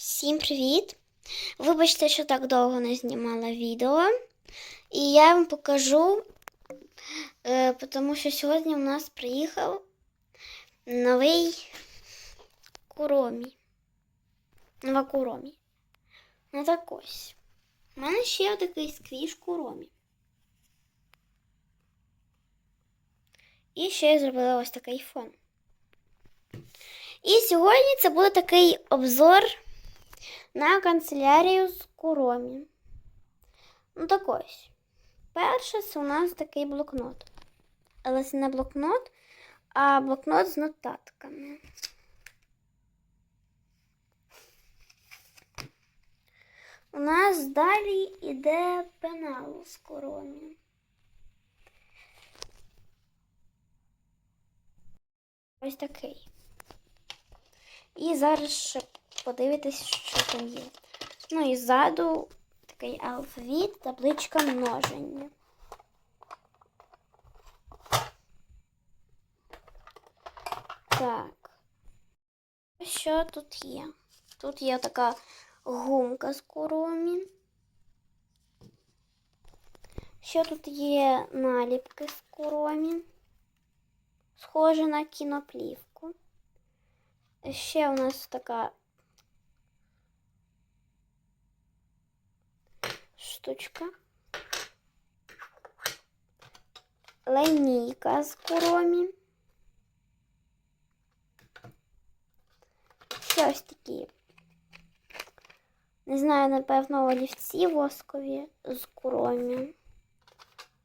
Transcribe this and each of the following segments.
Всім привіт! Вибачте, що так довго не знімала відео. І я вам покажу, е, тому що сьогодні у нас приїхав новий куромі. Нова куромі. Ну так ось. У мене ще такий сквіш куромі. І ще я зробила ось такий фон. І сьогодні це буде такий обзор на канцелярію з куромі. Ну так ось. Перше це у нас такий блокнот. Але це не блокнот, а блокнот з нотатками. У нас далі йде пенал з куромі. Ось такий. І зараз ще подивитись, що там є. Ну і ззаду такий алфавіт, табличка множення. Так. Що тут є? Тут є така гумка з куромі. Що тут є наліпки з куромі? Схоже на кіноплівку. Ще у нас така штучка. Линійка з куромі. Ще ось такі. Не знаю, напевно, олівці воскові з куромі.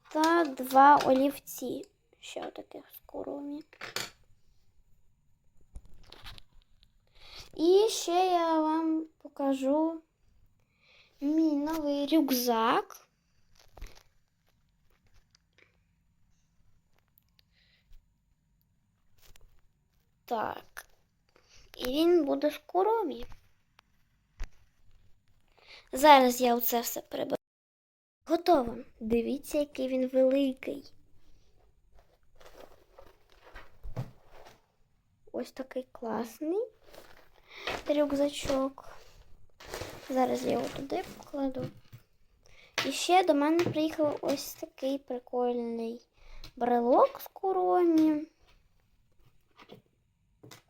Та два олівці ще таких з куромі. І ще я вам покажу мій новий рюкзак. Так. І він буде в коромі. Зараз я оце все приберу. Готово. Дивіться, який він великий. Ось такий класний рюкзачок. Зараз я його туди покладу. І ще до мене приїхав ось такий прикольний брелок з куромі.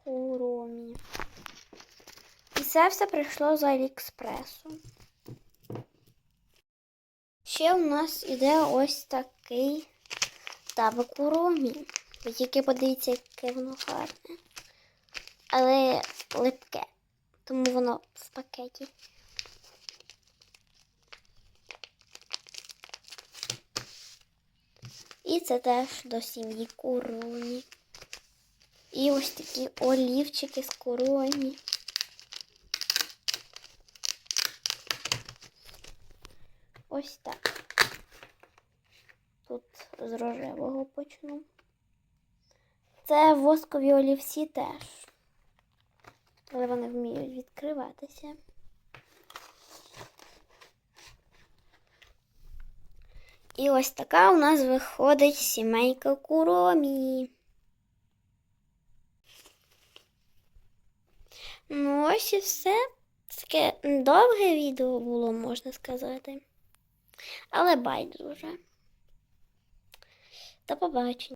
Куромі. І це все прийшло з Аліекспресу. Ще у нас іде ось такий табак куромі. Ви тільки подивіться, яке воно гарне. Але липке, тому воно в пакеті. І це теж до сім'ї куроні. І ось такі олівчики з куроні. Ось так. Тут з рожевого почну. Це воскові олівці теж. Але вони вміють відкриватися. І ось така у нас виходить сімейка куромі. Ну, ось і все. Таке довге відео було, можна сказати. Але байдуже. До побачення.